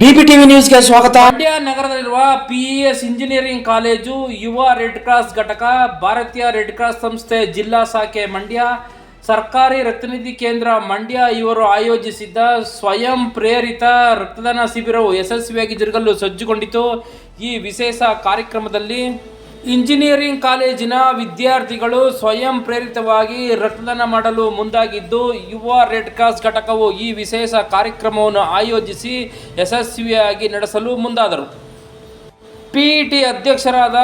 TV ನ್ಯೂಸ್ಗೆ ಸ್ವಾಗತ. ಮಂಡ್ಯ ನಗರದಲ್ಲಿರುವ ಪಿಇಎಸ್ ಇಂಜಿನಿಯರಿಂಗ್ ಕಾಲೇಜು ಯುವ ರೆಡ್ ಕ್ರಾಸ್ ಘಟಕ, ಭಾರತೀಯ ರೆಡ್ ಕ್ರಾಸ್ ಸಂಸ್ಥೆ ಜಿಲ್ಲಾ ಶಾಖೆ ಮಂಡ್ಯ, ಸರ್ಕಾರಿ ರಕ್ತನಿಧಿ ಕೇಂದ್ರ ಮಂಡ್ಯ ಇವರು ಆಯೋಜಿಸಿದ್ದ ಸ್ವಯಂ ಪ್ರೇರಿತ ರಕ್ತದಾನ ಶಿಬಿರವು ಯಶಸ್ವಿಯಾಗಿ ಜರುಗಲು ಸಜ್ಜುಗೊಂಡಿತು. ಈ ವಿಶೇಷ ಕಾರ್ಯಕ್ರಮದಲ್ಲಿ ಇಂಜಿನಿಯರಿಂಗ್ ಕಾಲೇಜಿನ ವಿದ್ಯಾರ್ಥಿಗಳು ಸ್ವಯಂ ಪ್ರೇರಿತವಾಗಿ ರಕ್ತದಾನ ಮಾಡಲು ಮುಂದಾಗಿದ್ದು, ಯುವ ರೆಡ್ ಕ್ರಾಸ್ ಘಟಕವು ಈ ವಿಶೇಷ ಕಾರ್ಯಕ್ರಮವನ್ನು ಆಯೋಜಿಸಿ ಯಶಸ್ವಿಯಾಗಿ ನಡೆಸಲು ಮುಂದಾದರು. ಪಿಇಟಿ ಅಧ್ಯಕ್ಷರಾದ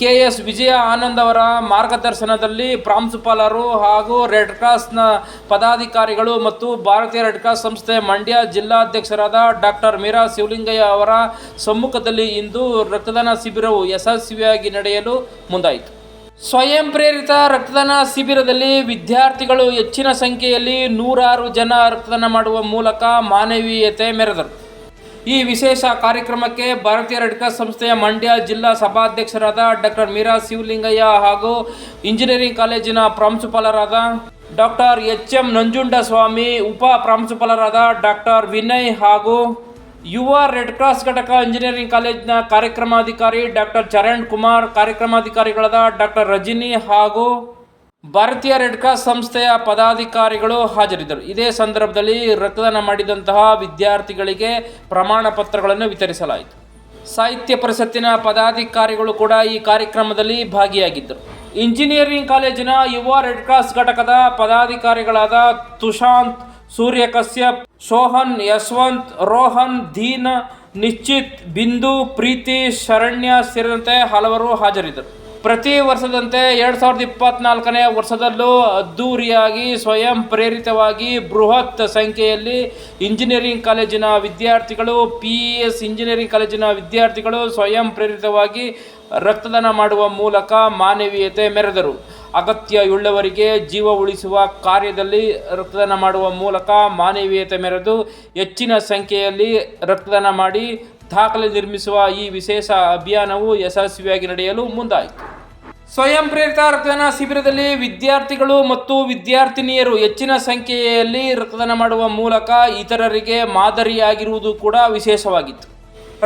ಕೆ ಎಸ್ ವಿಜಯ ಆನಂದ್ ಅವರ ಮಾರ್ಗದರ್ಶನದಲ್ಲಿ ಪ್ರಾಂಶುಪಾಲರು ಹಾಗೂ ರೆಡ್ ಕ್ರಾಸ್ನ ಪದಾಧಿಕಾರಿಗಳು ಮತ್ತು ಭಾರತೀಯ ರೆಡ್ ಕ್ರಾಸ್ ಸಂಸ್ಥೆ ಮಂಡ್ಯ ಜಿಲ್ಲಾಧ್ಯಕ್ಷರಾದ ಡಾಕ್ಟರ್ ಮೀರಾ ಶಿವಲಿಂಗಯ್ಯ ಅವರ ಸಮ್ಮುಖದಲ್ಲಿ ಇಂದು ರಕ್ತದಾನ ಶಿಬಿರವು ಯಶಸ್ವಿಯಾಗಿ ನಡೆಯಲು ಮುಂದಾಯಿತು. ಸ್ವಯಂ ಪ್ರೇರಿತ ರಕ್ತದಾನ ಶಿಬಿರದಲ್ಲಿ ವಿದ್ಯಾರ್ಥಿಗಳು ಹೆಚ್ಚಿನ ಸಂಖ್ಯೆಯಲ್ಲಿ ನೂರಾರು ಜನ ರಕ್ತದಾನ ಮಾಡುವ ಮೂಲಕ ಮಾನವೀಯತೆ ಮೆರೆದರು. ಈ ವಿಶೇಷ ಕಾರ್ಯಕ್ರಮಕ್ಕೆ ಭಾರತೀಯ ರೆಡ್ ಕ್ರಾಸ್ ಸಂಸ್ಥೆಯ ಮಂಡ್ಯ ಜಿಲ್ಲಾ ಸಭಾಧ್ಯಕ್ಷರಾದ ಡಾಕ್ಟರ್ ಮೀರಾ ಶಿವಲಿಂಗಯ್ಯ ಹಾಗೂ ಇಂಜಿನಿಯರಿಂಗ್ ಕಾಲೇಜಿನ ಪ್ರಾಂಶುಪಾಲರಾದ ಡಾಕ್ಟರ್ ಎಚ್ ಎಂ ನಂಜುಂಡಸ್ವಾಮಿ, ಉಪ ಪ್ರಾಂಶುಪಾಲರಾದ ಡಾಕ್ಟರ್ ವಿನಯ್ ಹಾಗೂ ಯುವ ರೆಡ್ ಕ್ರಾಸ್ ಘಟಕ ಇಂಜಿನಿಯರಿಂಗ್ ಕಾಲೇಜಿನ ಕಾರ್ಯಕ್ರಮಾಧಿಕಾರಿ ಡಾಕ್ಟರ್ ಚರಣ್ ಕುಮಾರ್, ಕಾರ್ಯಕ್ರಮಾಧಿಕಾರಿಗಳಾದ ಡಾಕ್ಟರ್ ರಜಿನಿ ಹಾಗೂ ಭಾರತೀಯ ರೆಡ್ ಕ್ರಾಸ್ ಸಂಸ್ಥೆಯ ಪದಾಧಿಕಾರಿಗಳು ಹಾಜರಿದ್ದರು. ಇದೇ ಸಂದರ್ಭದಲ್ಲಿ ರಕ್ತದಾನ ಮಾಡಿದಂತಹ ವಿದ್ಯಾರ್ಥಿಗಳಿಗೆ ಪ್ರಮಾಣ ಪತ್ರಗಳನ್ನು ವಿತರಿಸಲಾಯಿತು. ಸಾಹಿತ್ಯ ಪರಿಷತ್ತಿನ ಪದಾಧಿಕಾರಿಗಳು ಕೂಡ ಈ ಕಾರ್ಯಕ್ರಮದಲ್ಲಿ ಭಾಗಿಯಾಗಿದ್ದರು. ಇಂಜಿನಿಯರಿಂಗ್ ಕಾಲೇಜಿನ ಯುವ ರೆಡ್ ಕ್ರಾಸ್ ಘಟಕದ ಪದಾಧಿಕಾರಿಗಳಾದ ತುಷಾಂತ್ ಸೂರ್ಯ ಕಶ್ಯಪ್, ಸೋಹನ್, ಯಶವಂತ್, ರೋಹನ್, ದೀನ್, ನಿಶ್ಚಿತ್, ಬಿಂದು, ಪ್ರೀತಿ, ಶರಣ್ಯ ಸೇರಿದಂತೆ ಹಲವರು ಹಾಜರಿದ್ದರು. ಪ್ರತಿ ವರ್ಷದಂತೆ ಎರಡು ಸಾವಿರದ ಇಪ್ಪತ್ನಾಲ್ಕನೇ ವರ್ಷದಲ್ಲೂ ಅದ್ದೂರಿಯಾಗಿ ಸ್ವಯಂ ಪ್ರೇರಿತವಾಗಿ ಬೃಹತ್ ಸಂಖ್ಯೆಯಲ್ಲಿ ಇಂಜಿನಿಯರಿಂಗ್ ಕಾಲೇಜಿನ ವಿದ್ಯಾರ್ಥಿಗಳು ಪಿ ಎಸ್ ಇಂಜಿನಿಯರಿಂಗ್ ಕಾಲೇಜಿನ ವಿದ್ಯಾರ್ಥಿಗಳು ಸ್ವಯಂ ಪ್ರೇರಿತವಾಗಿ ರಕ್ತದಾನ ಮಾಡುವ ಮೂಲಕ ಮಾನವೀಯತೆ ಮೆರೆದರು. ಅಗತ್ಯವುಳ್ಳವರಿಗೆ ಜೀವ ಉಳಿಸುವ ಕಾರ್ಯದಲ್ಲಿ ರಕ್ತದಾನ ಮಾಡುವ ಮೂಲಕ ಮಾನವೀಯತೆ ಮೆರೆದು ಹೆಚ್ಚಿನ ಸಂಖ್ಯೆಯಲ್ಲಿ ರಕ್ತದಾನ ಮಾಡಿ ದಾಖಲೆ ನಿರ್ಮಿಸುವ ಈ ವಿಶೇಷ ಅಭಿಯಾನವು ಯಶಸ್ವಿಯಾಗಿ ನಡೆಯಲು ಮುಂದಾಯಿತು. ಸ್ವಯಂ ಪ್ರೇರಿತ ರಕ್ತದಾನ ಶಿಬಿರದಲ್ಲಿ ವಿದ್ಯಾರ್ಥಿಗಳು ಮತ್ತು ವಿದ್ಯಾರ್ಥಿನಿಯರು ಹೆಚ್ಚಿನ ಸಂಖ್ಯೆಯಲ್ಲಿ ರಕ್ತದಾನ ಮಾಡುವ ಮೂಲಕ ಇತರರಿಗೆ ಮಾದರಿಯಾಗಿರುವುದು ಕೂಡ ವಿಶೇಷವಾಗಿತ್ತು.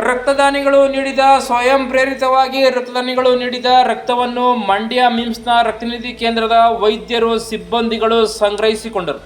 ರಕ್ತದಾನಿಗಳು ನೀಡಿದ ಸ್ವಯಂ ಪ್ರೇರಿತವಾಗಿ ರಕ್ತದಾನಿಗಳು ನೀಡಿದ ರಕ್ತವನ್ನು ಮಂಡ್ಯ ಮಿಮ್ಸ್ನ ರಕ್ತನಿಧಿ ಕೇಂದ್ರದ ವೈದ್ಯರು, ಸಿಬ್ಬಂದಿಗಳು ಸಂಗ್ರಹಿಸಿಕೊಂಡರು.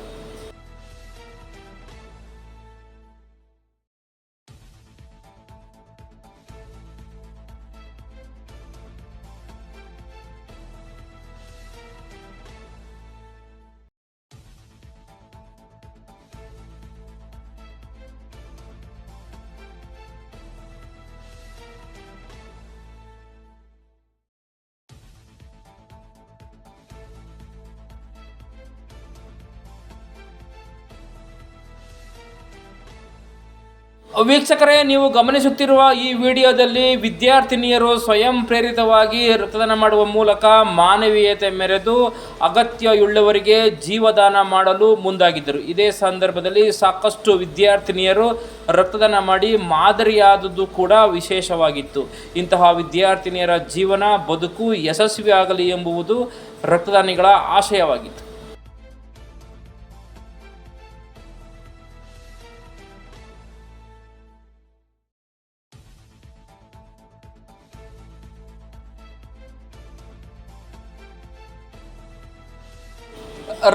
ವೀಕ್ಷಕರೇ, ನೀವು ಗಮನಿಸುತ್ತಿರುವ ಈ ವಿಡಿಯೋದಲ್ಲಿ ವಿದ್ಯಾರ್ಥಿನಿಯರು ಸ್ವಯಂ ಪ್ರೇರಿತವಾಗಿ ರಕ್ತದಾನ ಮಾಡುವ ಮೂಲಕ ಮಾನವೀಯತೆ ಮೆರೆದು ಅಗತ್ಯವುಳ್ಳವರಿಗೆ ಜೀವದಾನ ಮಾಡಲು ಮುಂದಾಗಿದ್ದರು. ಇದೇ ಸಂದರ್ಭದಲ್ಲಿ ಸಾಕಷ್ಟು ವಿದ್ಯಾರ್ಥಿನಿಯರು ರಕ್ತದಾನ ಮಾಡಿ ಮಾದರಿಯಾದದ್ದು ಕೂಡ ವಿಶೇಷವಾಗಿತ್ತು. ಇಂತಹ ವಿದ್ಯಾರ್ಥಿನಿಯರ ಜೀವನ ಬದುಕು ಯಶಸ್ವಿಯಾಗಲಿ ಎಂಬುವುದು ರಕ್ತದಾನಿಗಳ ಆಶಯವಾಗಿತ್ತು.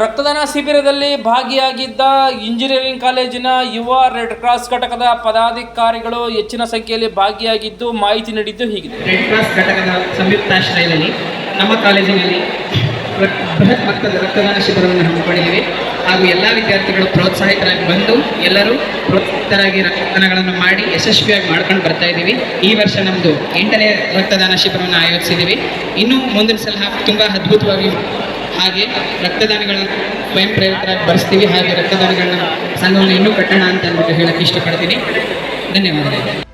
ರಕ್ತದಾನ ಶಿಬಿರದಲ್ಲಿ ಭಾಗಿಯಾಗಿದ್ದ ಇಂಜಿನಿಯರಿಂಗ್ ಕಾಲೇಜಿನ ಯುವ ರೆಡ್ ಕ್ರಾಸ್ ಘಟಕದ ಪದಾಧಿಕಾರಿಗಳು ಹೆಚ್ಚಿನ ಸಂಖ್ಯೆಯಲ್ಲಿ ಭಾಗಿಯಾಗಿದ್ದು ಮಾಹಿತಿ ನೀಡಿದ್ದು ಹೀಗಿದೆ. ರೆಡ್ ಕ್ರಾಸ್ ಘಟಕದ ಸಂಯುಕ್ತಾಶ್ರಯದಲ್ಲಿ ನಮ್ಮ ಕಾಲೇಜಿನಲ್ಲಿ ಬೃಹತ್ ಮಟ್ಟದ ರಕ್ತದಾನ ಶಿಬಿರವನ್ನು ಹಮ್ಮಿಕೊಂಡಿದ್ದೇವೆ ಹಾಗೂ ಎಲ್ಲ ವಿದ್ಯಾರ್ಥಿಗಳು ಪ್ರೋತ್ಸಾಹಿತರಾಗಿ ಬಂದು ಎಲ್ಲರೂ ಪ್ರೋತ್ಸಾಹಿತರಾಗಿ ರಕ್ತದಾನಗಳನ್ನು ಮಾಡಿ ಯಶಸ್ವಿಯಾಗಿ ಮಾಡ್ಕೊಂಡು ಬರ್ತಾ ಇದ್ದೀವಿ. ಈ ವರ್ಷ ನಮ್ಮದು ಎಂಟನೇ ರಕ್ತದಾನ ಶಿಬಿರವನ್ನು ಆಯೋಜಿಸಿದ್ದೀವಿ. ಇನ್ನೂ ಮುಂದಿನ ಸಲ ತುಂಬ ಅದ್ಭುತವಾಗಿ ಹಾಗೆ ರಕ್ತದಾನಗಳನ್ನ ಸ್ವಯಂ ಪ್ರೇರಿತರಾಗಿ ಬರೆಸ್ತೀವಿ. ಹಾಗೆ ರಕ್ತದಾನಗಳನ್ನ ಸಂಘವನ್ನು ಇನ್ನೂ ಕಟ್ಟೋಣ ಅಂತ ಅಂದ್ಬಿಟ್ಟು ಹೇಳಕ್ಕೆ ಇಷ್ಟಪಡ್ತೀನಿ. ಧನ್ಯವಾದಗಳು.